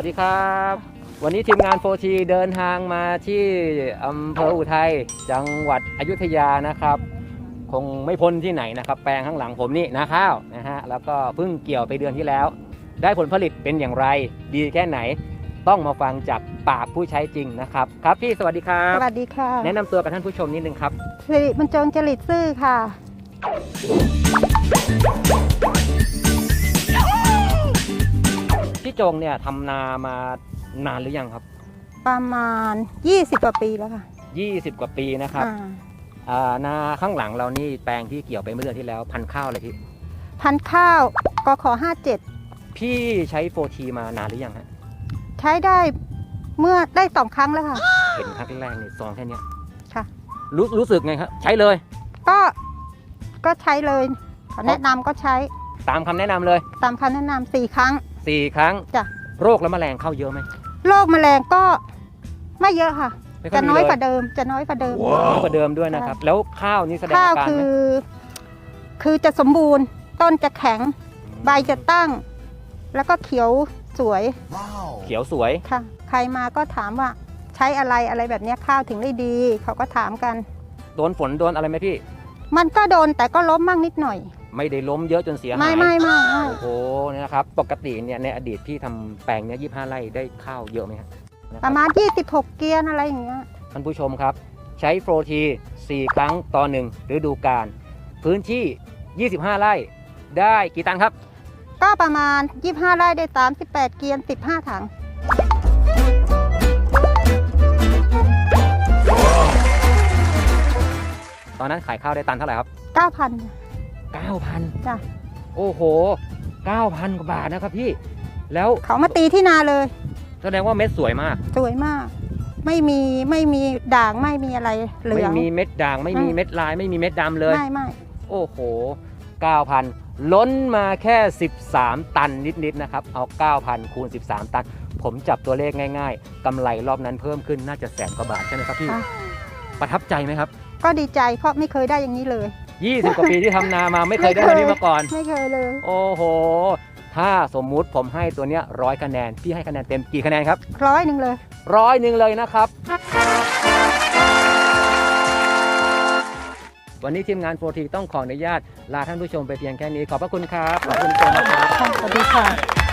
วัสดีครับ วันนี้ทีมงานโฟทีเดินทางมาที่อำเภออุทัยจังหวัดอยุธยานะครับ คงไม่พ้นที่ไหนนะครับ แปลงข้างหลังผมนี่นาข้าวนะฮะแล้วก็เพิ่งเกี่ยวไปเดือนที่แล้ว ได้ผลผลิตเป็นอย่างไร ดีแค่ไหน ต้องมาฟังจากปากผู้ใช้จริงนะครับ ครับพี่สวัสดีครับ สวัสดีค่ะ แนะนำตัวกับท่านผู้ชมนิดนึงครับสิริบรรจงจริตซื่อค่ะ จงเนี่ยทำนามานานหรือยังครับ ประมาณ 20กว่าปีแล้วค่ะ 20 กว่าปีนะครับอ่าอ่านาข้างหลังเรานี่แปลงที่เกี่ยวไปเมื่อเดือนที่แล้วพันธุ์ข้าวอะไรพี่พันธุ์ข้าวกข57พี่ใช้โฟทีมานานหรือยังฮะใช้ได้เมื่อได้สองครั้งแล้วค่ะ เห็นครั้งแรกในซองแค่เนี้ยค่ะ รู้รู้สึกไงครับใช้เลย ก็ก็ใช้เลยเขาแนะนำก็ใช้ตามคำแนะนำเลย ตามคำแนะนำสี่ครั้ง 4ครั้ง จ้ะ โรคและแมลงเข้าเยอะไหมโรคแมลงก็ไม่เยอะค่ะ ไม่ค่จะมีน้อยเลกว่าเดิม จะน้อยกว่าเดิม น้อยกว่าเดิมด้วยนะครับ แล้วข้าวนี่แสดงข้าวอาการคืไหมอ คือจะสมบูรณ์ ต้นจะแข็ง ใบจะตั้ง แล้วก็เขียวสวย เขียวสวย ค่ะ ใครมาก็ถามว่าใช้อะไรอะไรแบบเนี้ยข้าวถึงได้ดี เขาก็ถามกัน โดนฝนโดนอะไรไหมพี่ มันก็โดนแต่ก็ล้มมั่งนิดหน่อย ไม่ได้ล้มเยอะจนเสียหายไม่ไม่ไม่ไม่โอ้โหเนี่ยนะครับ ปกติเนี่ยในอดีตพี่ทำแปลงเนี้ย25ไร่ได้ข้าวเยอะไหมครับนคปบ ระมาณ 26 เกียนอะไรอย่างเงี้ย ท่านผู้ชมครับ ใช้โฟรที 4 ครั้งต่อหนึ่งฤดูกาลพื้นที่ 25 ไร่ได้กี่ตันครับ ก็ประมาณ 25 ไร่ได้ตาม18เกียน15 ถัง ตอนนั้นขายข้าวได้ตันเท่าไหร่ครับ 9,000 9,000จ้ะโอ้โห 9,000 กว่าบาทนะครับพี่ แล้วเขามาตีที่นาเลย แสดงว่าเม็ดสวยมาก สวยมาก ไม่มีไม่มีด่างไม่มีอะไรเหลืไม่อง มีเม็ดด่างไม่มีอืม เม็ดลายไม่มีเม็ดดำเลย ไม่ไม่โอ้โห 9,000 ล้นมาแค่ 13 ตันนิด ๆ นะครับ เอา 9,000 คูณ 13 ตัน ผมจับตัวเลขง่ายๆ กำไรรอบนั้นเพิ่มขึ้นน่าจะแสนกว่าบาทใช่ไหมครับพี่ ค่ะประทับใจไหมครับ ก็ดีใจเพราะไม่เคยได้อย่างนี้เลย 20 กว่าปีที่ทำนามาไม่เคยได้แบบนี้มาก่อน ไม่เคยเลย โอ้โห ถ้าสมมุติผมให้ตัวเนี้ยร้อยคะแนน พี่ให้คะแนนเต็มกี่คะแนนครับ ร้อยหนึ่งเลย ร้อยหนึ่งเลยนะครับ วันนี้ทีมงานโฟทีต้องขออนุญาตลาท่านผู้ชมไปเพียงแค่นี้ ขอบพระคุณครับ ขอบคุณเจมส์ครับ สวัสดีค่ะ